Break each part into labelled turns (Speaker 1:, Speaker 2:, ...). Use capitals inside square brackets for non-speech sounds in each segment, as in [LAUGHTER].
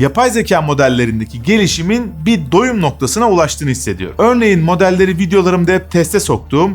Speaker 1: yapay zeka modellerindeki gelişimin bir doyum noktasına ulaştığını hissediyorum. Örneğin modelleri videolarımda hep teste soktuğum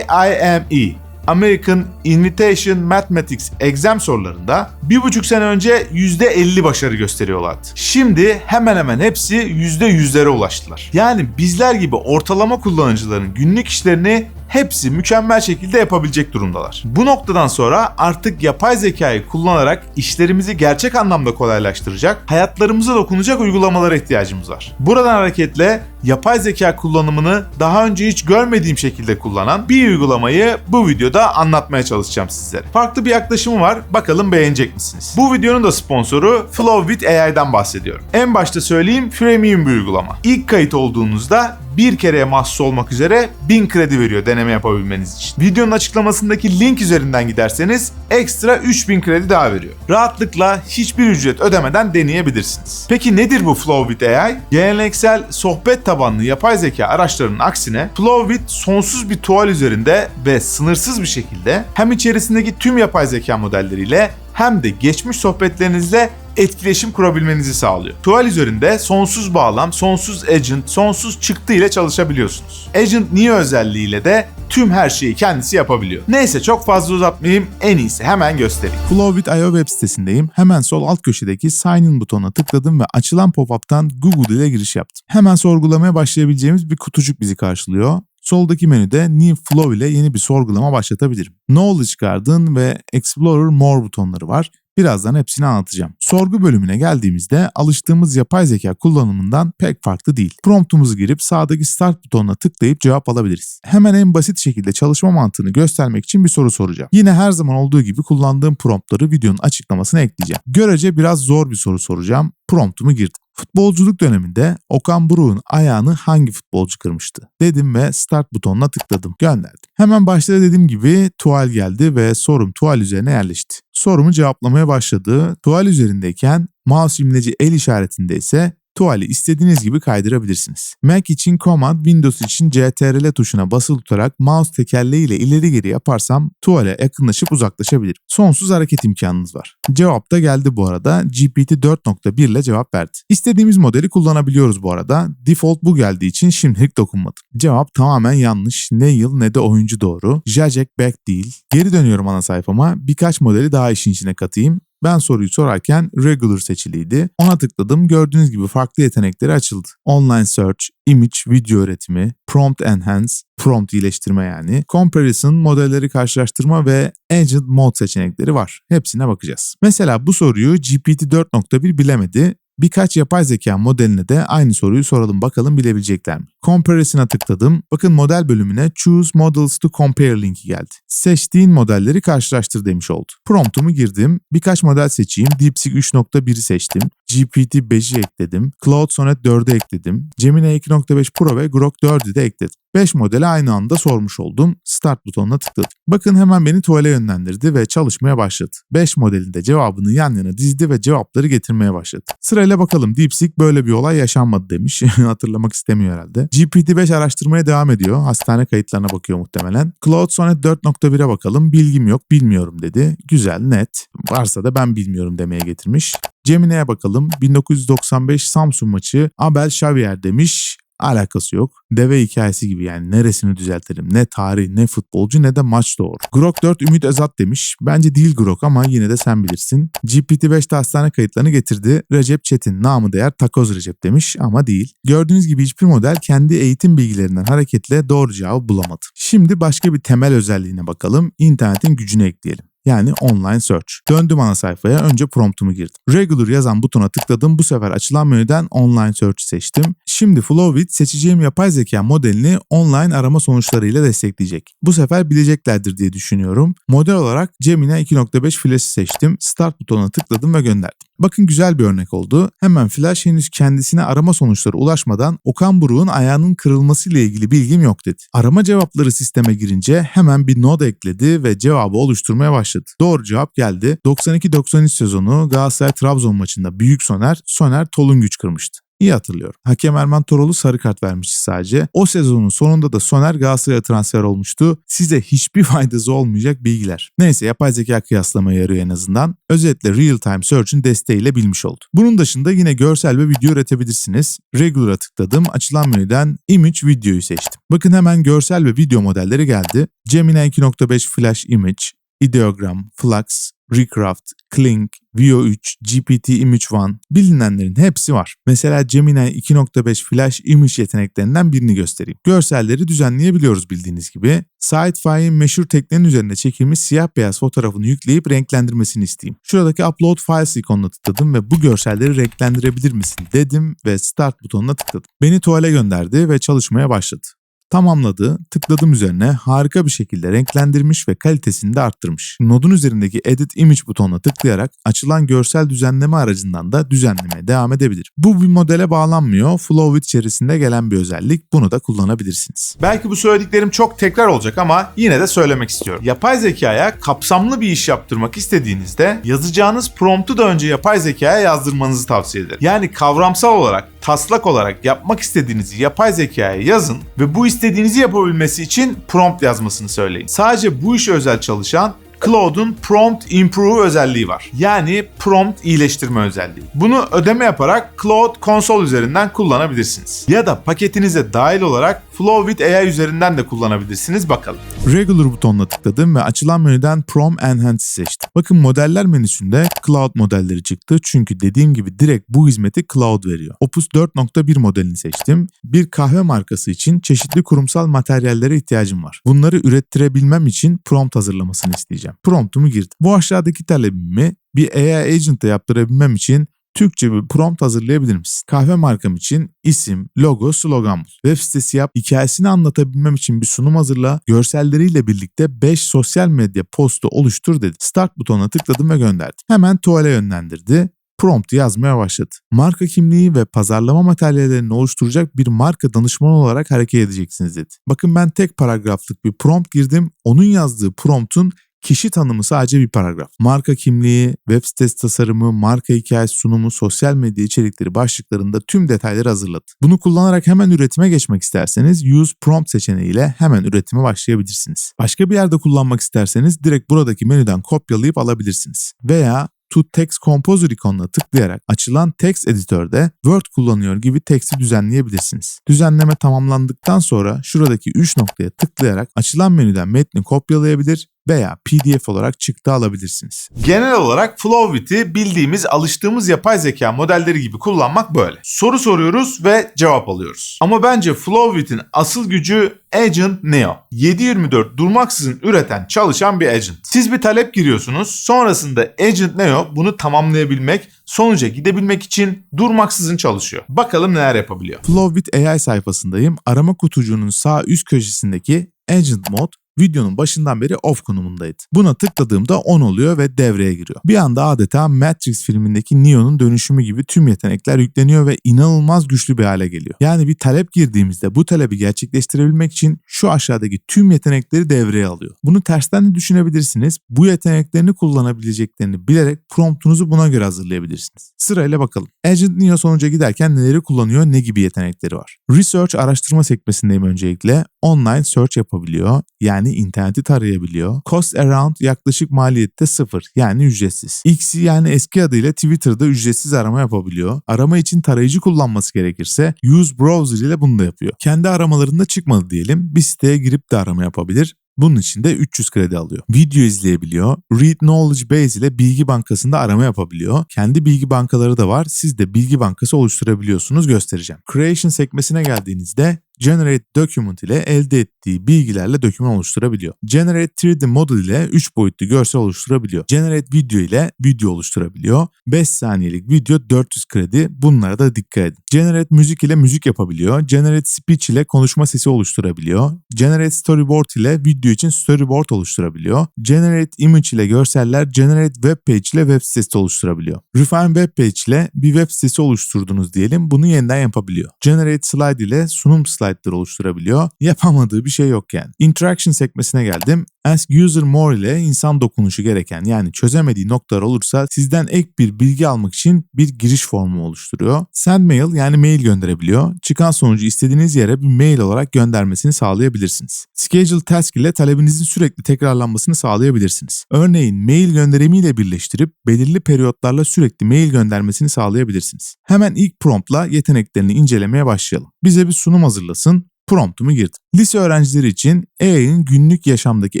Speaker 1: AIME American Invitation Mathematics Exam sorularında bir buçuk sene önce %50 başarı gösteriyorlardı. Şimdi hemen hemen hepsi %100'lere ulaştılar. Yani bizler gibi ortalama kullanıcıların günlük işlerini hepsi mükemmel şekilde yapabilecek durumdalar. Bu noktadan sonra artık yapay zekayı kullanarak işlerimizi gerçek anlamda kolaylaştıracak, hayatlarımıza dokunacak uygulamalara ihtiyacımız var. Buradan hareketle yapay zeka kullanımını daha önce hiç görmediğim şekilde kullanan bir uygulamayı bu videoda anlatmaya çalışacağım sizlere. Farklı bir yaklaşımı var. Bakalım beğenecek misiniz? Bu videonun da sponsoru Flow with AI'den bahsediyorum. En başta söyleyeyim premium bir uygulama. İlk kayıt olduğunuzda bir kereye mahsus olmak üzere 1000 kredi veriyor deneme yapabilmeniz için. Videonun açıklamasındaki link üzerinden giderseniz ekstra 3000 kredi daha veriyor. Rahatlıkla hiçbir ücret ödemeden deneyebilirsiniz. Peki nedir bu Flow with AI? Geleneksel sohbet tabanlı yapay zeka araçlarının aksine Flow with sonsuz bir tuval üzerinde ve sınırsız bir şekilde hem içerisindeki tüm yapay zeka modelleriyle hem de geçmiş sohbetlerinizle etkileşim kurabilmenizi sağlıyor. Tuval üzerinde sonsuz bağlam, sonsuz agent, sonsuz çıktı ile çalışabiliyorsunuz. Agent Neo özelliğiyle de tüm her şeyi kendisi yapabiliyor. Neyse çok fazla uzatmayayım en iyisi hemen göstereyim.
Speaker 2: Flowwith.io web sitesindeyim. Hemen sol alt köşedeki Sign In butonuna tıkladım ve açılan pop-up'tan Google ile giriş yaptım. Hemen sorgulamaya başlayabileceğimiz bir kutucuk bizi karşılıyor. Soldaki menüde New Flow ile yeni bir sorgulama başlatabilirim. Knowledge Garden ve Explorer More butonları var. Birazdan hepsini anlatacağım. Sorgu bölümüne geldiğimizde alıştığımız yapay zeka kullanımından pek farklı değil. Promptumuzu girip sağdaki Start butonuna tıklayıp cevap alabiliriz. Hemen en basit şekilde çalışma mantığını göstermek için bir soru soracağım. Yine her zaman olduğu gibi kullandığım promptları videonun açıklamasına ekleyeceğim. Görece biraz zor bir soru soracağım. Promptumu girdim. Futbolculuk döneminde Okan Buruk'un ayağını hangi futbolcu kırmıştı? Dedim ve start butonuna tıkladım. Gönderdim. Hemen başta dediğim gibi tuval geldi ve sorum tuval üzerine yerleşti. Sorumu cevaplamaya başladı. Tuval üzerindeyken mouse imleci el işaretinde ise tuvali istediğiniz gibi kaydırabilirsiniz. Mac için Command, Windows için CTRL tuşuna basılı tutarak mouse tekerleğiyle ileri geri yaparsam tuvale yakınlaşıp uzaklaşabilir. Sonsuz hareket imkanınız var. Cevap da geldi bu arada. GPT 4.1 ile cevap verdi. İstediğimiz modeli kullanabiliyoruz bu arada. Default bu geldiği için şimdilik dokunmadım. Cevap tamamen yanlış. Ne yıl ne de oyuncu doğru. Jacek Beck değil. Geri dönüyorum ana sayfama. Birkaç modeli daha işin içine katayım. Ben soruyu sorarken regular seçiliydi. Ona tıkladım. Gördüğünüz gibi farklı yetenekleri açıldı. Online search, image, video üretimi, prompt enhance, prompt iyileştirme yani, comparison, modelleri karşılaştırma ve agent mode seçenekleri var. Hepsine bakacağız. Mesela bu soruyu GPT 4.1 bilemedi. Birkaç yapay zeka modeline de aynı soruyu soralım bakalım bilebilecekler mi? Comparison'a tıkladım. Bakın model bölümüne Choose Models to Compare linki geldi. Seçtiğin modelleri karşılaştır demiş oldu. Promptumu girdim. Birkaç model seçeyim. DeepSeek 3.1'i seçtim. GPT 5'i ekledim. Cloud Sonnet 4'ü ekledim. Gemini 2.5 Pro ve Grok 4'ü de ekledim. 5 modeli aynı anda sormuş oldum. Start butonuna tıkladım. Bakın hemen beni tuvale yönlendirdi ve çalışmaya başladı. 5 modelin de cevabını yan yana dizdi ve cevapları getirmeye başladı. Sırayla bakalım DeepSeek böyle bir olay yaşanmadı demiş. [LAUGHS] Hatırlamak istemiyor herhalde. GPT-5 araştırmaya devam ediyor. Hastane kayıtlarına bakıyor muhtemelen. Cloud Sonnet 4.1'e bakalım. Bilgim yok, bilmiyorum dedi. Güzel, net. Varsa da ben bilmiyorum demeye getirmiş. Gemini'ye bakalım. 1995 Samsung maçı Abel Xavier demiş. Alakası yok. Deve hikayesi gibi yani neresini düzeltelim. Ne tarih, ne futbolcu, ne de maç doğru. Grok 4 Ümit Özat demiş. Bence değil Grok ama yine de sen bilirsin. GPT-5 de hastane kayıtlarını getirdi. Recep Çetin, namı değer takoz Recep demiş ama değil. Gördüğünüz gibi hiçbir model kendi eğitim bilgilerinden hareketle doğru cevabı bulamadı. Şimdi başka bir temel özelliğine bakalım. İnternetin gücünü ekleyelim yani online search. Döndüm ana sayfaya önce promptumu girdim. Regular yazan butona tıkladım bu sefer açılan menüden online search seçtim. Şimdi Flowit seçeceğim yapay zeka modelini online arama sonuçlarıyla destekleyecek. Bu sefer bileceklerdir diye düşünüyorum. Model olarak Gemini 2.5 Flash'ı seçtim. Start butonuna tıkladım ve gönderdim. Bakın güzel bir örnek oldu. Hemen Flash henüz kendisine arama sonuçları ulaşmadan Okan Buruk'un ayağının kırılması ile ilgili bilgim yok dedi. Arama cevapları sisteme girince hemen bir node ekledi ve cevabı oluşturmaya başladı. Doğru cevap geldi. 92-93 sezonu Galatasaray Trabzon maçında Büyük Soner, Soner Tolun güç kırmıştı. İyi hatırlıyorum. Hakem Erman Toroğlu sarı kart vermişti sadece. O sezonun sonunda da Soner Galatasaray'a transfer olmuştu. Size hiçbir [LAUGHS] faydası olmayacak bilgiler. Neyse yapay zeka kıyaslamaya yarıyor en azından. Özetle Real Time Search'ın desteğiyle bilmiş oldu. Bunun dışında yine görsel ve video üretebilirsiniz. Regular'a tıkladım. Açılan menüden Image Video'yu seçtim. Bakın hemen görsel ve video modelleri geldi. Gemini 2.5 Flash Image, Ideogram, Flux, Recraft, Kling, Veo 3, GPT Image One bilinenlerin hepsi var. Mesela Gemini 2.5 Flash Image yeteneklerinden birini göstereyim. Görselleri düzenleyebiliyoruz bildiğiniz gibi. Sidefy'in meşhur teknenin üzerinde çekilmiş siyah beyaz fotoğrafını yükleyip renklendirmesini isteyeyim. Şuradaki Upload Files ikonuna tıkladım ve bu görselleri renklendirebilir misin dedim ve Start butonuna tıkladım. Beni tuvale gönderdi ve çalışmaya başladı. Tamamladı, tıkladım üzerine harika bir şekilde renklendirmiş ve kalitesini de arttırmış. Nodun üzerindeki Edit Image butonuna tıklayarak açılan görsel düzenleme aracından da düzenlemeye devam edebilir. Bu bir modele bağlanmıyor, Flowit içerisinde gelen bir özellik, bunu da kullanabilirsiniz.
Speaker 1: Belki bu söylediklerim çok tekrar olacak ama yine de söylemek istiyorum. Yapay zekaya kapsamlı bir iş yaptırmak istediğinizde yazacağınız promptu da önce yapay zekaya yazdırmanızı tavsiye ederim. Yani kavramsal olarak, taslak olarak yapmak istediğinizi yapay zekaya yazın ve bu istediğinizi yapabilmesi için prompt yazmasını söyleyin. Sadece bu işe özel çalışan Claude'un Prompt Improve özelliği var. Yani prompt iyileştirme özelliği. Bunu ödeme yaparak Claude konsol üzerinden kullanabilirsiniz. Ya da paketinize dahil olarak Flow with AI üzerinden de kullanabilirsiniz bakalım.
Speaker 2: Regular butonuna tıkladım ve açılan menüden Prom Enhance seçtim. Bakın modeller menüsünde Cloud modelleri çıktı çünkü dediğim gibi direkt bu hizmeti Cloud veriyor. Opus 4.1 modelini seçtim. Bir kahve markası için çeşitli kurumsal materyallere ihtiyacım var. Bunları ürettirebilmem için prompt hazırlamasını isteyeceğim. Promptumu girdim. Bu aşağıdaki talebimi bir AI agent'e yaptırabilmem için Türkçe bir prompt hazırlayabilir misin? Kahve markam için isim, logo, slogan bul. Web sitesi yap, hikayesini anlatabilmem için bir sunum hazırla, görselleriyle birlikte 5 sosyal medya postu oluştur dedi. Start butonuna tıkladım ve gönderdim. Hemen tuvale yönlendirdi prompt yazmaya başladı. Marka kimliği ve pazarlama materyallerini oluşturacak bir marka danışmanı olarak hareket edeceksiniz dedi. Bakın ben tek paragraflık bir prompt girdim. Onun yazdığı promptun Kişi tanımı sadece bir paragraf. Marka kimliği, web sitesi tasarımı, marka hikayesi sunumu, sosyal medya içerikleri başlıklarında tüm detayları hazırladı. Bunu kullanarak hemen üretime geçmek isterseniz Use Prompt seçeneğiyle hemen üretime başlayabilirsiniz. Başka bir yerde kullanmak isterseniz direkt buradaki menüden kopyalayıp alabilirsiniz. Veya to Text Composer ikonuna tıklayarak açılan text editörde Word kullanıyor gibi teksti düzenleyebilirsiniz. Düzenleme tamamlandıktan sonra şuradaki 3 noktaya tıklayarak açılan menüden metni kopyalayabilir veya PDF olarak çıktı alabilirsiniz.
Speaker 1: Genel olarak Flowwit'i bildiğimiz, alıştığımız yapay zeka modelleri gibi kullanmak böyle. Soru soruyoruz ve cevap alıyoruz. Ama bence Flowwit'in asıl gücü Agent Neo. 7/24 durmaksızın üreten, çalışan bir agent. Siz bir talep giriyorsunuz, sonrasında Agent Neo bunu tamamlayabilmek, sonuca gidebilmek için durmaksızın çalışıyor. Bakalım neler yapabiliyor.
Speaker 2: Flowwit AI sayfasındayım. Arama kutucuğunun sağ üst köşesindeki Agent Mode videonun başından beri off konumundaydı. Buna tıkladığımda on oluyor ve devreye giriyor. Bir anda adeta Matrix filmindeki Neo'nun dönüşümü gibi tüm yetenekler yükleniyor ve inanılmaz güçlü bir hale geliyor. Yani bir talep girdiğimizde bu talebi gerçekleştirebilmek için şu aşağıdaki tüm yetenekleri devreye alıyor. Bunu tersten de düşünebilirsiniz. Bu yeteneklerini kullanabileceklerini bilerek promptunuzu buna göre hazırlayabilirsiniz. Sırayla bakalım. Agent Neo sonuca giderken neleri kullanıyor, ne gibi yetenekleri var? Research araştırma sekmesindeyim öncelikle. Online search yapabiliyor. Yani interneti tarayabiliyor. Cost around yaklaşık maliyette sıfır yani ücretsiz. X yani eski adıyla Twitter'da ücretsiz arama yapabiliyor. Arama için tarayıcı kullanması gerekirse Use Browser ile bunu da yapıyor. Kendi aramalarında çıkmadı diyelim. Bir siteye girip de arama yapabilir. Bunun için de 300 kredi alıyor. Video izleyebiliyor. Read Knowledge Base ile bilgi bankasında arama yapabiliyor. Kendi bilgi bankaları da var. Siz de bilgi bankası oluşturabiliyorsunuz göstereceğim. Creation sekmesine geldiğinizde Generate Document ile elde ettiği bilgilerle doküman oluşturabiliyor. Generate 3D Model ile 3 boyutlu görsel oluşturabiliyor. Generate Video ile video oluşturabiliyor. 5 saniyelik video 400 kredi bunlara da dikkat edin. Generate Müzik ile müzik yapabiliyor. Generate Speech ile konuşma sesi oluşturabiliyor. Generate Storyboard ile video için storyboard oluşturabiliyor. Generate Image ile görseller, Generate Web Page ile web sitesi oluşturabiliyor. Refine Web Page ile bir web sitesi oluşturdunuz diyelim bunu yeniden yapabiliyor. Generate Slide ile sunum slide slaytları oluşturabiliyor. Yapamadığı bir şey yok yani. Interaction sekmesine geldim. Ask User More ile insan dokunuşu gereken yani çözemediği noktalar olursa sizden ek bir bilgi almak için bir giriş formu oluşturuyor. Send mail yani mail gönderebiliyor. Çıkan sonucu istediğiniz yere bir mail olarak göndermesini sağlayabilirsiniz. Schedule Task ile talebinizin sürekli tekrarlanmasını sağlayabilirsiniz. Örneğin mail gönderimiyle birleştirip belirli periyotlarla sürekli mail göndermesini sağlayabilirsiniz. Hemen ilk promptla yeteneklerini incelemeye başlayalım. Bize bir sunum hazırlasın, promptumu girdim. Lise öğrencileri için AI'nin günlük yaşamdaki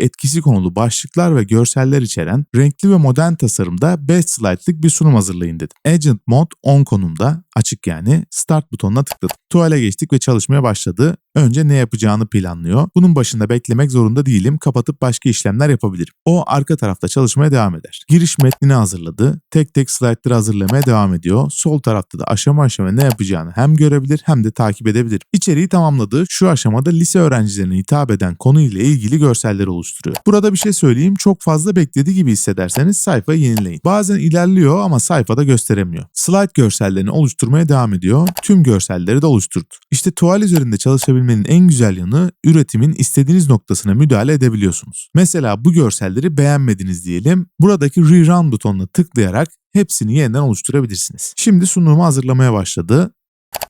Speaker 2: etkisi konulu başlıklar ve görseller içeren renkli ve modern tasarımda 5 slaytlık bir sunum hazırlayın dedim. Agent Mode on konumda açık yani Start butonuna tıkladım. Tuvale geçtik ve çalışmaya başladı. Önce ne yapacağını planlıyor. Bunun başında beklemek zorunda değilim. Kapatıp başka işlemler yapabilirim. O arka tarafta çalışmaya devam eder. Giriş metnini hazırladı. Tek tek slaytları hazırlamaya devam ediyor. Sol tarafta da aşama aşama ne yapacağını hem görebilir hem de takip edebilir. İçeriği tamamladı. Şu aşamada lise öğrencilerine hitap eden konuyla ilgili görseller oluşturuyor. Burada bir şey söyleyeyim. Çok fazla beklediği gibi hissederseniz sayfayı yenileyin. Bazen ilerliyor ama sayfada gösteremiyor. Slide görsellerini oluşturmaya devam ediyor. Tüm görselleri de oluşturdu. İşte tuval üzerinde çalışabilmenin en güzel yanı üretimin istediğiniz noktasına müdahale edebiliyorsunuz. Mesela bu görselleri beğenmediniz diyelim. Buradaki rerun butonuna tıklayarak hepsini yeniden oluşturabilirsiniz. Şimdi sunumu hazırlamaya başladı.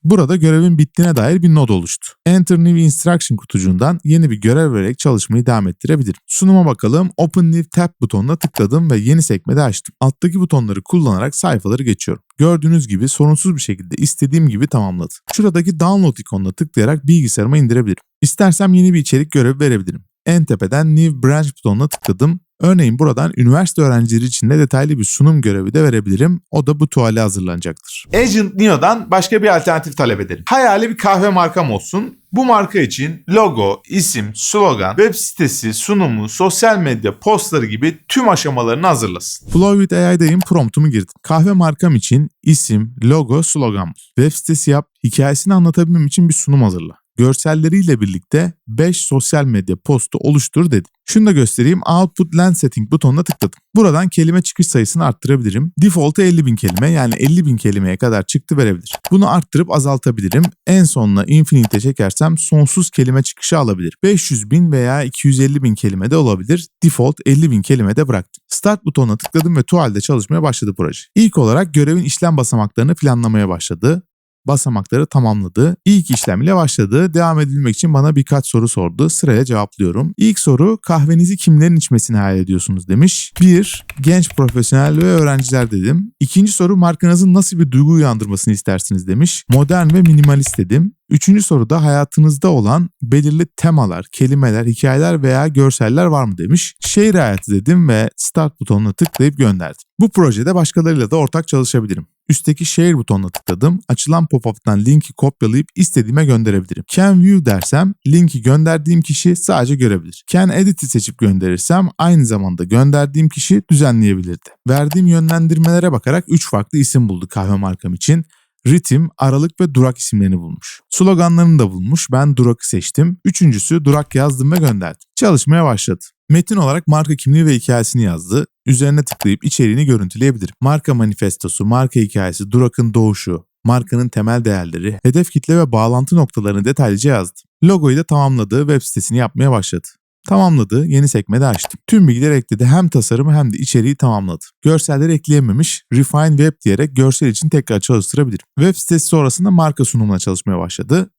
Speaker 2: Burada görevin bittiğine dair bir nod oluştu. Enter New Instruction kutucuğundan yeni bir görev vererek çalışmayı devam ettirebilirim. Sunuma bakalım. Open New Tab butonuna tıkladım ve yeni sekmede açtım. Alttaki butonları kullanarak sayfaları geçiyorum. Gördüğünüz gibi sorunsuz bir şekilde istediğim gibi tamamladı. Şuradaki download ikonuna tıklayarak bilgisayarıma indirebilirim. İstersem yeni bir içerik görevi verebilirim. En tepeden New Branch butonuna tıkladım. Örneğin buradan üniversite öğrencileri için de detaylı bir sunum görevi de verebilirim. O da bu tuvale hazırlanacaktır.
Speaker 1: Agent Neo'dan başka bir alternatif talep edelim. Hayali bir kahve markam olsun. Bu marka için logo, isim, slogan, web sitesi, sunumu, sosyal medya, postları gibi tüm aşamalarını hazırlasın.
Speaker 2: Flow with AI'dayım promptumu girdim. Kahve markam için isim, logo, slogan. Web sitesi yap, hikayesini anlatabilmem için bir sunum hazırla. Görselleriyle birlikte 5 sosyal medya postu oluştur dedim. Şunu da göstereyim. Output Lens Setting butonuna tıkladım. Buradan kelime çıkış sayısını arttırabilirim. Default'a 50.000 kelime yani 50.000 kelimeye kadar çıktı verebilir. Bunu arttırıp azaltabilirim. En sonuna Infinite'e çekersem sonsuz kelime çıkışı alabilir. 500.000 veya 250.000 kelime de olabilir. Default 50.000 kelime de bıraktım. Start butonuna tıkladım ve tuvalde çalışmaya başladı proje. İlk olarak görevin işlem basamaklarını planlamaya başladı basamakları tamamladı. İlk işlem ile başladı. Devam edilmek için bana birkaç soru sordu. Sıraya cevaplıyorum. İlk soru kahvenizi kimlerin içmesini hayal ediyorsunuz demiş. 1. Genç profesyonel ve öğrenciler dedim. İkinci soru markanızın nasıl bir duygu uyandırmasını istersiniz demiş. Modern ve minimalist dedim. Üçüncü soruda hayatınızda olan belirli temalar, kelimeler, hikayeler veya görseller var mı demiş. Şehir hayatı dedim ve start butonuna tıklayıp gönderdim. Bu projede başkalarıyla da ortak çalışabilirim. Üstteki Share butonuna tıkladım. Açılan pop-up'tan linki kopyalayıp istediğime gönderebilirim. Can View dersem linki gönderdiğim kişi sadece görebilir. Can Edit'i seçip gönderirsem aynı zamanda gönderdiğim kişi düzenleyebilirdi. Verdiğim yönlendirmelere bakarak 3 farklı isim buldu kahve markam için. Ritim, Aralık ve Durak isimlerini bulmuş. Sloganlarını da bulmuş. Ben Durak'ı seçtim. Üçüncüsü Durak yazdım ve gönderdim. Çalışmaya başladı. Metin olarak marka kimliği ve hikayesini yazdı. Üzerine tıklayıp içeriğini görüntüleyebilirim. Marka manifestosu, marka hikayesi, Durak'ın doğuşu, markanın temel değerleri, hedef kitle ve bağlantı noktalarını detaylıca yazdı. Logoyu da tamamladı, web sitesini yapmaya başladı. Tamamladı, yeni sekmede açtım. Tüm bilgiler ekledi. Hem tasarımı hem de içeriği tamamladı. Görselleri ekleyememiş, Refine Web diyerek görsel için tekrar çalıştırabilirim. Web sitesi sonrasında marka sunumuna çalışmaya başladı.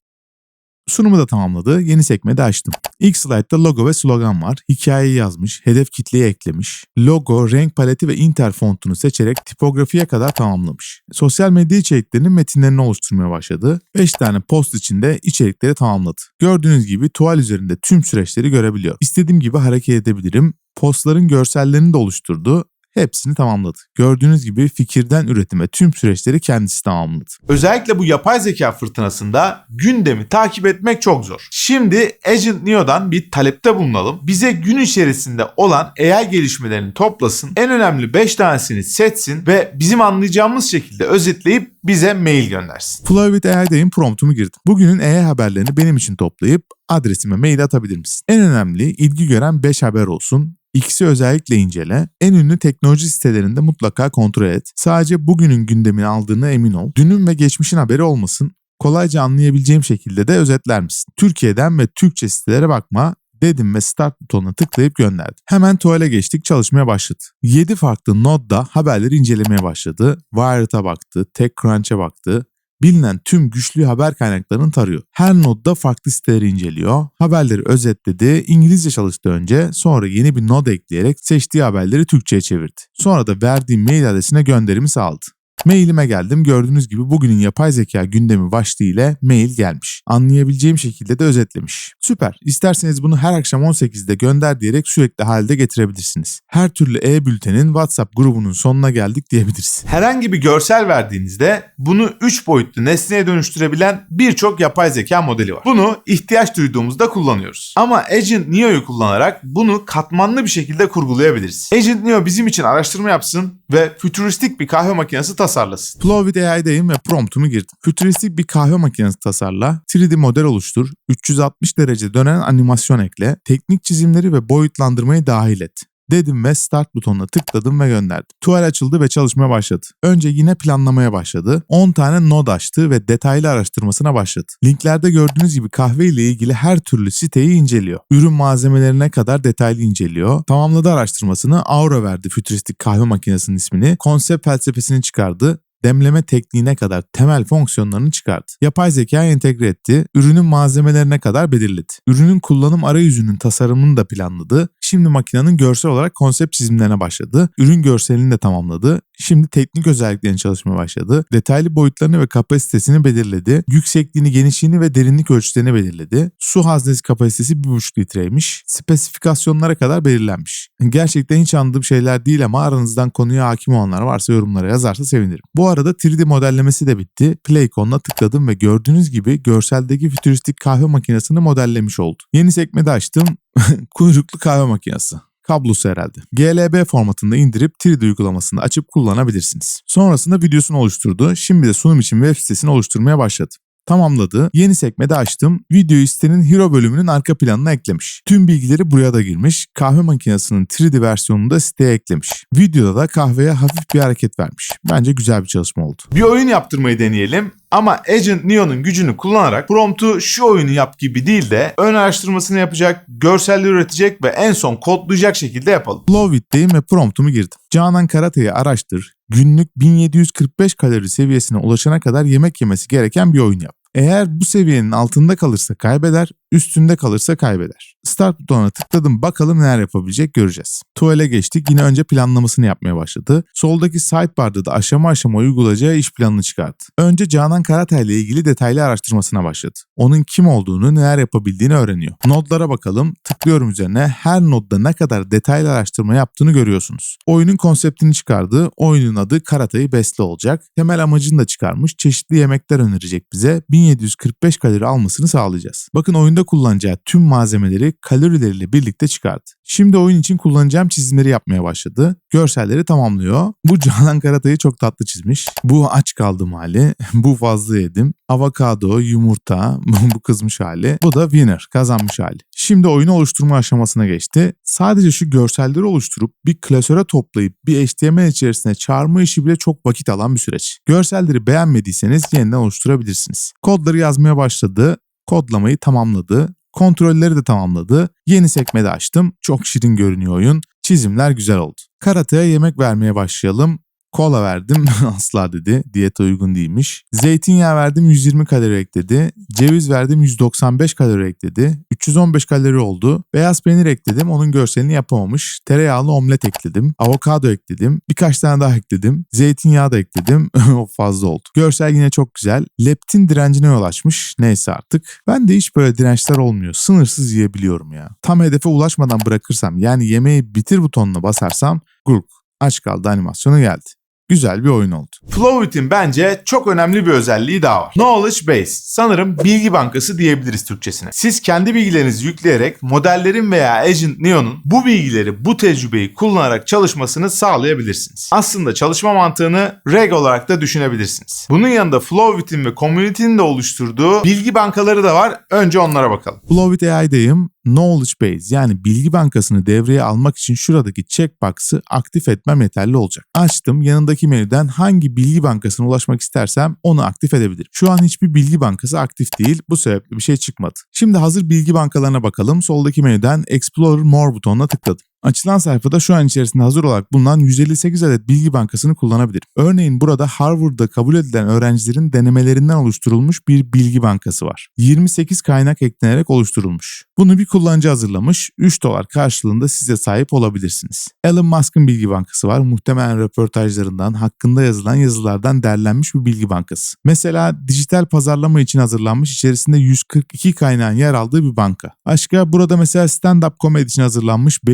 Speaker 2: Sunumu da tamamladı. Yeni sekmede açtım. İlk slaytta logo ve slogan var. Hikayeyi yazmış, hedef kitleyi eklemiş. Logo, renk paleti ve inter fontunu seçerek tipografiye kadar tamamlamış. Sosyal medya içeriklerinin metinlerini oluşturmaya başladı. 5 tane post içinde içerikleri tamamladı. Gördüğünüz gibi tuval üzerinde tüm süreçleri görebiliyor. İstediğim gibi hareket edebilirim. Postların görsellerini de oluşturdu. Hepsini tamamladı. Gördüğünüz gibi fikirden üretime tüm süreçleri kendisi tamamladı.
Speaker 1: Özellikle bu yapay zeka fırtınasında gündemi takip etmek çok zor. Şimdi Agent Neo'dan bir talepte bulunalım. Bize gün içerisinde olan AI gelişmelerini toplasın. En önemli 5 tanesini seçsin ve bizim anlayacağımız şekilde özetleyip bize mail göndersin.
Speaker 2: Flow with AI'dayım promptumu girdim. Bugünün AI haberlerini benim için toplayıp adresime mail atabilir misin? En önemli ilgi gören 5 haber olsun. İkisi özellikle incele. En ünlü teknoloji sitelerinde mutlaka kontrol et. Sadece bugünün gündemini aldığına emin ol. Dünün ve geçmişin haberi olmasın. Kolayca anlayabileceğim şekilde de özetler misin? Türkiye'den ve Türkçe sitelere bakma dedim ve start butonuna tıklayıp gönderdim. Hemen tuvale geçtik çalışmaya başladı. 7 farklı nodda haberleri incelemeye başladı. Wired'a baktı, TechCrunch'a baktı, bilinen tüm güçlü haber kaynaklarını tarıyor. Her nodda farklı siteleri inceliyor. Haberleri özetledi, İngilizce çalıştı önce, sonra yeni bir nod ekleyerek seçtiği haberleri Türkçe'ye çevirdi. Sonra da verdiğim mail adresine gönderimi sağladı. Mailime geldim. Gördüğünüz gibi bugünün yapay zeka gündemi başlığı ile mail gelmiş. Anlayabileceğim şekilde de özetlemiş. Süper. İsterseniz bunu her akşam 18'de gönder diyerek sürekli halde getirebilirsiniz. Her türlü e-bültenin WhatsApp grubunun sonuna geldik diyebiliriz.
Speaker 1: Herhangi bir görsel verdiğinizde bunu 3 boyutlu nesneye dönüştürebilen birçok yapay zeka modeli var. Bunu ihtiyaç duyduğumuzda kullanıyoruz. Ama Agent Neo'yu kullanarak bunu katmanlı bir şekilde kurgulayabiliriz. Agent Neo bizim için araştırma yapsın ve fütüristik bir kahve makinesi tasarlasın.
Speaker 2: Flow with AI'dayım ve promptumu girdim. Fütüristik bir kahve makinesi tasarla, 3D model oluştur, 360 derece dönen animasyon ekle, teknik çizimleri ve boyutlandırmayı dahil et dedim ve start butonuna tıkladım ve gönderdim. Tuval açıldı ve çalışmaya başladı. Önce yine planlamaya başladı. 10 tane nod açtı ve detaylı araştırmasına başladı. Linklerde gördüğünüz gibi kahve ile ilgili her türlü siteyi inceliyor. Ürün malzemelerine kadar detaylı inceliyor. Tamamladı araştırmasını Aura verdi fütüristik kahve makinesinin ismini. Konsept felsefesini çıkardı demleme tekniğine kadar temel fonksiyonlarını çıkardı. Yapay zeka entegre etti, ürünün malzemelerine kadar belirledi. Ürünün kullanım arayüzünün tasarımını da planladı. Şimdi makinenin görsel olarak konsept çizimlerine başladı. Ürün görselini de tamamladı. Şimdi teknik özelliklerini çalışmaya başladı. Detaylı boyutlarını ve kapasitesini belirledi. Yüksekliğini, genişliğini ve derinlik ölçülerini belirledi. Su haznesi kapasitesi 1,5 litreymiş. Spesifikasyonlara kadar belirlenmiş. Gerçekten hiç anladığım şeyler değil ama aranızdan konuya hakim olanlar varsa yorumlara yazarsa sevinirim. Bu arada 3D modellemesi de bitti. Play ikonuna tıkladım ve gördüğünüz gibi görseldeki fütüristik kahve makinesini modellemiş oldu. Yeni sekmede açtım. [LAUGHS] Kuyruklu kahve makinesi kablosu herhalde. GLB formatında indirip 3D uygulamasını açıp kullanabilirsiniz. Sonrasında videosunu oluşturdu. Şimdi de sunum için web sitesini oluşturmaya başladı tamamladı. Yeni sekmede açtım. Video sitenin Hero bölümünün arka planına eklemiş. Tüm bilgileri buraya da girmiş. Kahve makinesinin 3D versiyonunu da siteye eklemiş. Videoda da kahveye hafif bir hareket vermiş. Bence güzel bir çalışma oldu.
Speaker 1: Bir oyun yaptırmayı deneyelim. Ama Agent Neo'nun gücünü kullanarak promptu şu oyunu yap gibi değil de ön araştırmasını yapacak, görselleri üretecek ve en son kodlayacak şekilde yapalım.
Speaker 2: Flowit'teyim ve promptumu girdim. Canan Karate'yi araştır. Günlük 1745 kalori seviyesine ulaşana kadar yemek yemesi gereken bir oyun yap. Eğer bu seviyenin altında kalırsa kaybeder, üstünde kalırsa kaybeder. Start butonuna tıkladım bakalım neler yapabilecek göreceğiz. Tuvale geçtik yine önce planlamasını yapmaya başladı. Soldaki sidebar'da da aşama aşama uygulayacağı iş planını çıkarttı. Önce Canan Karatay ile ilgili detaylı araştırmasına başladı. Onun kim olduğunu, neler yapabildiğini öğreniyor. Nodlara bakalım. Tıklıyorum üzerine. Her nodda ne kadar detaylı araştırma yaptığını görüyorsunuz. Oyunun konseptini çıkardı. Oyunun adı Karatay'ı besle olacak. Temel amacını da çıkarmış. Çeşitli yemekler önerecek bize. 1745 kalori almasını sağlayacağız. Bakın oyunda kullanacağı tüm malzemeleri kalorileriyle birlikte çıkardı. Şimdi oyun için kullanacağım çizimleri yapmaya başladı. Görselleri tamamlıyor. Bu Canan Karatay'ı çok tatlı çizmiş. Bu aç kaldım hali. [LAUGHS] Bu fazla yedim. Avokado, yumurta, [LAUGHS] bu kızmış hali. Bu da winner, kazanmış hali. Şimdi oyunu oluşturma aşamasına geçti. Sadece şu görselleri oluşturup bir klasöre toplayıp bir HTML içerisine çağırma işi bile çok vakit alan bir süreç. Görselleri beğenmediyseniz yeniden oluşturabilirsiniz. Kodları yazmaya başladı. Kodlamayı tamamladı. Kontrolleri de tamamladı. Yeni sekmede açtım. Çok şirin görünüyor oyun. Çizimler güzel oldu. Karateye yemek vermeye başlayalım. Kola verdim [LAUGHS] asla dedi. Diyete uygun değilmiş. Zeytinyağı verdim 120 kalori ekledi. Ceviz verdim 195 kalori ekledi. 315 kalori oldu. Beyaz peynir ekledim. Onun görselini yapamamış. Tereyağlı omlet ekledim. Avokado ekledim. Birkaç tane daha ekledim. Zeytinyağı da ekledim. [LAUGHS] o fazla oldu. Görsel yine çok güzel. Leptin direncine yol açmış. Neyse artık. Ben de hiç böyle dirençler olmuyor. Sınırsız yiyebiliyorum ya. Tam hedefe ulaşmadan bırakırsam yani yemeği bitir butonuna basarsam gurk aç kaldı animasyonu geldi güzel bir oyun oldu.
Speaker 1: Flowit'in bence çok önemli bir özelliği daha var. Knowledge Base. Sanırım bilgi bankası diyebiliriz Türkçesine. Siz kendi bilgilerinizi yükleyerek modellerin veya Agent Neo'nun bu bilgileri, bu tecrübeyi kullanarak çalışmasını sağlayabilirsiniz. Aslında çalışma mantığını reg olarak da düşünebilirsiniz. Bunun yanında Flowit'in ve Community'nin de oluşturduğu bilgi bankaları da var. Önce onlara bakalım.
Speaker 2: Flowit AI'dayım. Knowledge Base yani bilgi bankasını devreye almak için şuradaki checkbox'ı aktif etmem yeterli olacak. Açtım yanındaki menüden hangi bilgi bankasına ulaşmak istersem onu aktif edebilirim. Şu an hiçbir bilgi bankası aktif değil bu sebeple bir şey çıkmadı. Şimdi hazır bilgi bankalarına bakalım. Soldaki menüden Explorer More butonuna tıkladım. Açılan sayfada şu an içerisinde hazır olarak bulunan 158 adet bilgi bankasını kullanabilirim. Örneğin burada Harvard'da kabul edilen öğrencilerin denemelerinden oluşturulmuş bir bilgi bankası var. 28 kaynak eklenerek oluşturulmuş. Bunu bir kullanıcı hazırlamış, 3 dolar karşılığında size sahip olabilirsiniz. Elon Musk'ın bilgi bankası var. Muhtemelen röportajlarından, hakkında yazılan yazılardan derlenmiş bir bilgi bankası. Mesela dijital pazarlama için hazırlanmış içerisinde 142 kaynağın yer aldığı bir banka. Başka burada mesela stand-up komedi için hazırlanmış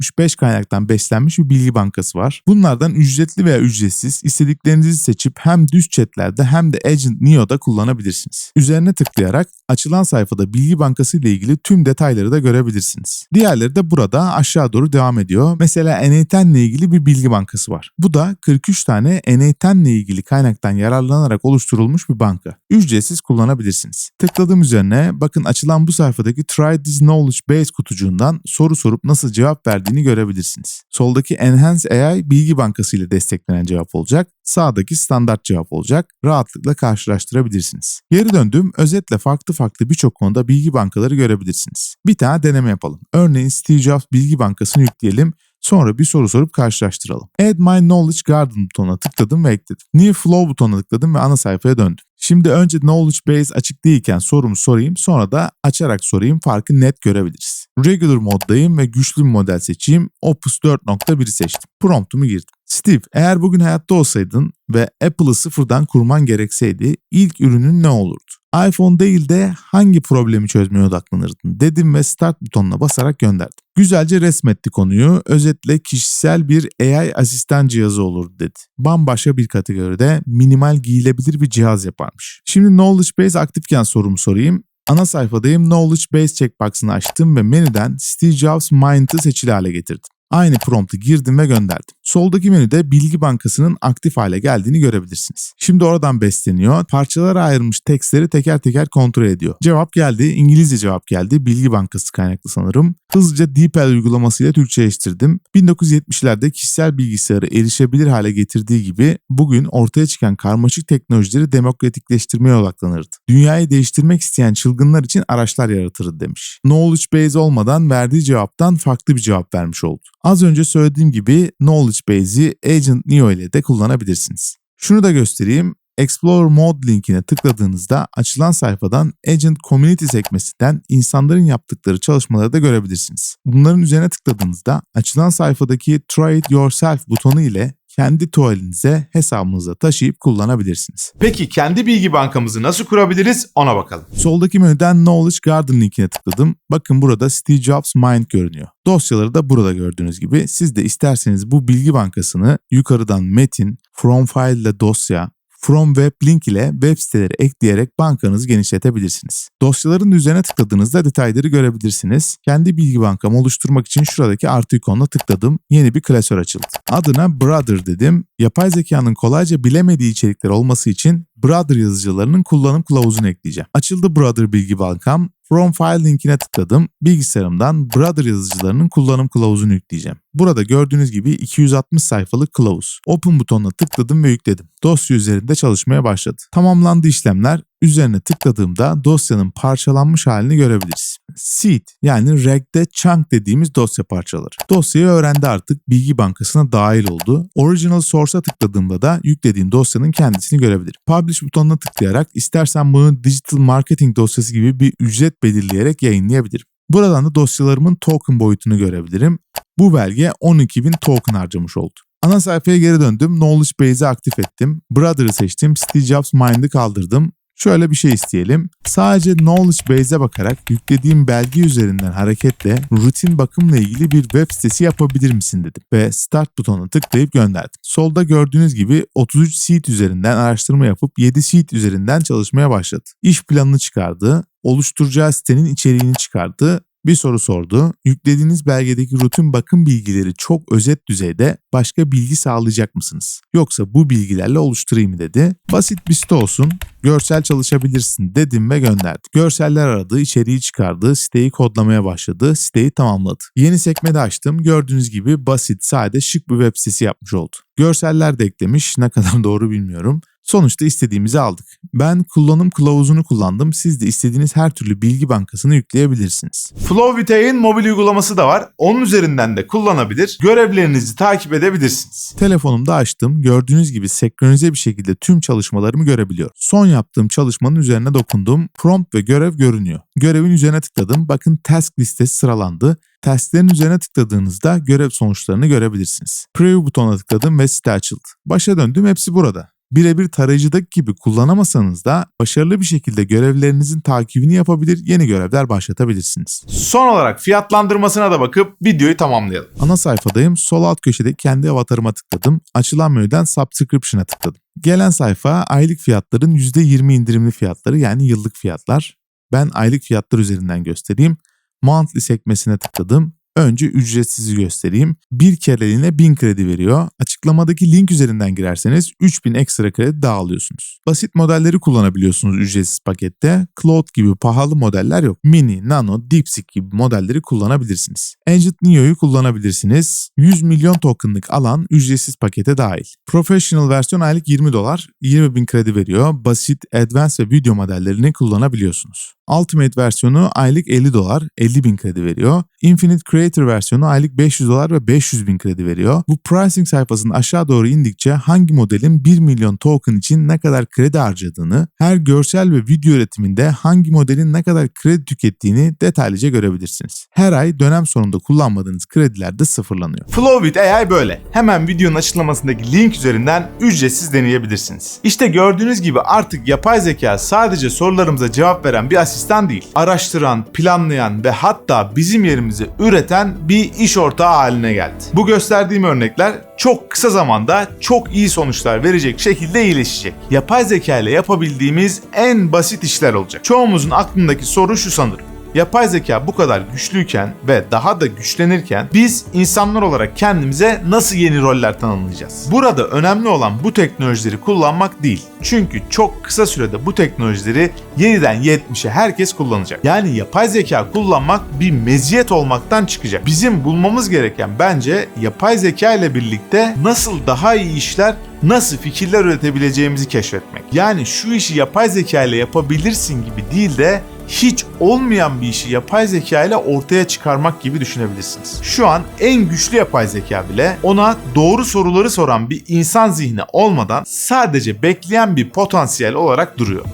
Speaker 2: 565 kaynaktan beslenmiş bir bilgi bankası var. Bunlardan ücretli veya ücretsiz istediklerinizi seçip hem düz chatlerde hem de Agent Neo'da kullanabilirsiniz. Üzerine tıklayarak açılan sayfada bilgi bankası ile ilgili tüm detayları da görebilirsiniz. Diğerleri de burada aşağı doğru devam ediyor. Mesela N8 ile ilgili bir bilgi bankası var. Bu da 43 tane N8 ile ilgili kaynaktan yararlanarak oluşturulmuş bir banka. Ücretsiz kullanabilirsiniz. Tıkladığım üzerine bakın açılan bu sayfadaki Try this knowledge base kutucuğundan soru sorup nasıl cevap verdiğini görebilirsiniz. Soldaki Enhance AI bilgi bankası ile desteklenen cevap olacak. Sağdaki standart cevap olacak. Rahatlıkla karşılaştırabilirsiniz. Geri döndüm. Özetle farklı farklı birçok konuda bilgi bankaları görebilirsiniz. Bir tane deneme yapalım. Örneğin Steve Jobs bilgi bankasını yükleyelim. Sonra bir soru sorup karşılaştıralım. Add My Knowledge Garden butonuna tıkladım ve ekledim. New Flow butonuna tıkladım ve ana sayfaya döndüm. Şimdi önce Knowledge Base açık değilken sorumu sorayım sonra da açarak sorayım farkı net görebiliriz. Regular moddayım ve güçlü bir model seçeyim. Opus 4.1'i seçtim. Promptumu girdim. Steve eğer bugün hayatta olsaydın ve Apple'ı sıfırdan kurman gerekseydi ilk ürünün ne olurdu? iPhone değil de hangi problemi çözmeye odaklanırdın dedim ve start butonuna basarak gönderdim. Güzelce resmetti konuyu. Özetle kişisel bir AI asistan cihazı olurdu dedi. Bambaşka bir kategoride minimal giyilebilir bir cihaz yaparmış. Şimdi Knowledge Base aktifken sorumu sorayım. Ana sayfadayım Knowledge Base checkbox'ını açtım ve menüden Steve Jobs Mind'ı seçili hale getirdim. Aynı promptu girdim ve gönderdim. Soldaki menüde bilgi bankasının aktif hale geldiğini görebilirsiniz. Şimdi oradan besleniyor. Parçalara ayrılmış tekstleri teker teker kontrol ediyor. Cevap geldi. İngilizce cevap geldi. Bilgi bankası kaynaklı sanırım. Hızlıca DeepL uygulamasıyla Türkçeleştirdim. 1970'lerde kişisel bilgisayarı erişebilir hale getirdiği gibi bugün ortaya çıkan karmaşık teknolojileri demokratikleştirmeye odaklanırdı. Dünyayı değiştirmek isteyen çılgınlar için araçlar yaratırdı demiş. Knowledge base olmadan verdiği cevaptan farklı bir cevap vermiş oldu. Az önce söylediğim gibi Knowledge Base'i Agent Neo ile de kullanabilirsiniz. Şunu da göstereyim. Explore Mode linkine tıkladığınızda açılan sayfadan Agent Community sekmesinden insanların yaptıkları çalışmaları da görebilirsiniz. Bunların üzerine tıkladığınızda açılan sayfadaki Try It Yourself butonu ile kendi tuvalinize hesabınıza taşıyıp kullanabilirsiniz.
Speaker 1: Peki kendi bilgi bankamızı nasıl kurabiliriz ona bakalım.
Speaker 2: Soldaki menüden Knowledge Garden linkine tıkladım. Bakın burada Steve Jobs Mind görünüyor. Dosyaları da burada gördüğünüz gibi. Siz de isterseniz bu bilgi bankasını yukarıdan metin, from file ile dosya, From Web link ile web siteleri ekleyerek bankanızı genişletebilirsiniz. Dosyaların üzerine tıkladığınızda detayları görebilirsiniz. Kendi bilgi bankamı oluşturmak için şuradaki artı ikonuna tıkladım. Yeni bir klasör açıldı. Adına Brother dedim. Yapay zekanın kolayca bilemediği içerikler olması için Brother yazıcılarının kullanım kılavuzunu ekleyeceğim. Açıldı Brother bilgi bankam. From File linkine tıkladım. Bilgisayarımdan Brother yazıcılarının kullanım kılavuzunu yükleyeceğim. Burada gördüğünüz gibi 260 sayfalık kılavuz. Open butonuna tıkladım ve yükledim. Dosya üzerinde çalışmaya başladı. Tamamlandı işlemler. Üzerine tıkladığımda dosyanın parçalanmış halini görebiliriz. Seed yani reg'de chunk dediğimiz dosya parçaları. Dosyayı öğrendi artık bilgi bankasına dahil oldu. Original Source'a tıkladığımda da yüklediğim dosyanın kendisini görebilirim. Publish butonuna tıklayarak istersen bunu digital marketing dosyası gibi bir ücret belirleyerek yayınlayabilirim. Buradan da dosyalarımın token boyutunu görebilirim. Bu belge 12.000 token harcamış oldu. Ana sayfaya geri döndüm. Knowledge Base'i aktif ettim. Brother'ı seçtim. Steve Jobs Mind'ı kaldırdım. Şöyle bir şey isteyelim. Sadece Knowledge Base'e bakarak yüklediğim belge üzerinden hareketle rutin bakımla ilgili bir web sitesi yapabilir misin dedim. Ve Start butonuna tıklayıp gönderdim. Solda gördüğünüz gibi 33 seed üzerinden araştırma yapıp 7 seed üzerinden çalışmaya başladı. İş planını çıkardı, oluşturacağı sitenin içeriğini çıkardı Bir soru sordu. Yüklediğiniz belgedeki rutin bakım bilgileri çok özet düzeyde başka bilgi sağlayacak mısınız? Yoksa bu bilgilerle oluşturayım dedi. Basit bir site olsun. Görsel çalışabilirsin dedim ve gönderdim. Görseller aradı, içeriği çıkardı, siteyi kodlamaya başladı, siteyi tamamladı. Yeni sekmede açtım. Gördüğünüz gibi basit, sade, şık bir web sitesi yapmış oldu. Görseller de eklemiş. Ne kadar [LAUGHS] doğru bilmiyorum. Sonuçta istediğimizi aldık. Ben kullanım kılavuzunu kullandım. Siz de istediğiniz her türlü bilgi bankasını yükleyebilirsiniz.
Speaker 1: Flowvita'nın mobil uygulaması da var. Onun üzerinden de kullanabilir, görevlerinizi takip edebilirsiniz.
Speaker 2: Telefonumda açtım. Gördüğünüz gibi senkronize bir şekilde tüm çalışmalarımı görebiliyorum. Son yaptığım çalışmanın üzerine dokundum. Prompt ve görev görünüyor. Görevin üzerine tıkladım. Bakın task listesi sıralandı. Tasklerin üzerine tıkladığınızda görev sonuçlarını görebilirsiniz. Preview butonuna tıkladım ve site açıldı. Başa döndüm hepsi burada. Birebir tarayıcıdaki gibi kullanamasanız da başarılı bir şekilde görevlerinizin takibini yapabilir, yeni görevler başlatabilirsiniz.
Speaker 1: Son olarak fiyatlandırmasına da bakıp videoyu tamamlayalım.
Speaker 2: Ana sayfadayım. Sol alt köşede kendi avatarıma tıkladım. Açılan menüden Subscription'a tıkladım. Gelen sayfa aylık fiyatların %20 indirimli fiyatları yani yıllık fiyatlar. Ben aylık fiyatlar üzerinden göstereyim. Monthly sekmesine tıkladım. Önce ücretsizi göstereyim. Bir kereliğine 1000 kredi veriyor. Açıklamadaki link üzerinden girerseniz 3000 ekstra kredi daha alıyorsunuz. Basit modelleri kullanabiliyorsunuz ücretsiz pakette. Cloud gibi pahalı modeller yok. Mini, Nano, DeepSeek gibi modelleri kullanabilirsiniz. Engine Neo'yu kullanabilirsiniz. 100 milyon tokenlık alan ücretsiz pakete dahil. Professional versiyon aylık 20 dolar, 20 bin kredi veriyor. Basit, Advanced ve video modellerini kullanabiliyorsunuz. Ultimate versiyonu aylık 50 dolar, 50 bin kredi veriyor. Infinite Creator versiyonu aylık 500 dolar ve 500 bin kredi veriyor. Bu pricing sayfasının aşağı doğru indikçe hangi modelin 1 milyon token için ne kadar kredi harcadığını, her görsel ve video üretiminde hangi modelin ne kadar kredi tükettiğini detaylıca görebilirsiniz. Her ay dönem sonunda kullanmadığınız krediler de sıfırlanıyor.
Speaker 1: Flowbit AI böyle. Hemen videonun açıklamasındaki link üzerinden ücretsiz deneyebilirsiniz. İşte gördüğünüz gibi artık yapay zeka sadece sorularımıza cevap veren bir asistan değil. Araştıran, planlayan ve hatta bizim yerimize üreten bir iş ortağı haline geldi. Bu gösterdiğim örnekler çok kısa zamanda çok iyi sonuçlar verecek şekilde iyileşecek. Yapay zeka ile yapabildiğimiz en basit işler olacak. Çoğumuzun aklındaki soru şu sanırım. Yapay zeka bu kadar güçlüyken ve daha da güçlenirken biz insanlar olarak kendimize nasıl yeni roller tanımlayacağız? Burada önemli olan bu teknolojileri kullanmak değil. Çünkü çok kısa sürede bu teknolojileri 7'den 70'e herkes kullanacak. Yani yapay zeka kullanmak bir meziyet olmaktan çıkacak. Bizim bulmamız gereken bence yapay zeka ile birlikte nasıl daha iyi işler nasıl fikirler üretebileceğimizi keşfetmek. Yani şu işi yapay zeka ile yapabilirsin gibi değil de hiç olmayan bir işi yapay zeka ile ortaya çıkarmak gibi düşünebilirsiniz. Şu an en güçlü yapay zeka bile ona doğru soruları soran bir insan zihni olmadan sadece bekleyen bir potansiyel olarak duruyor.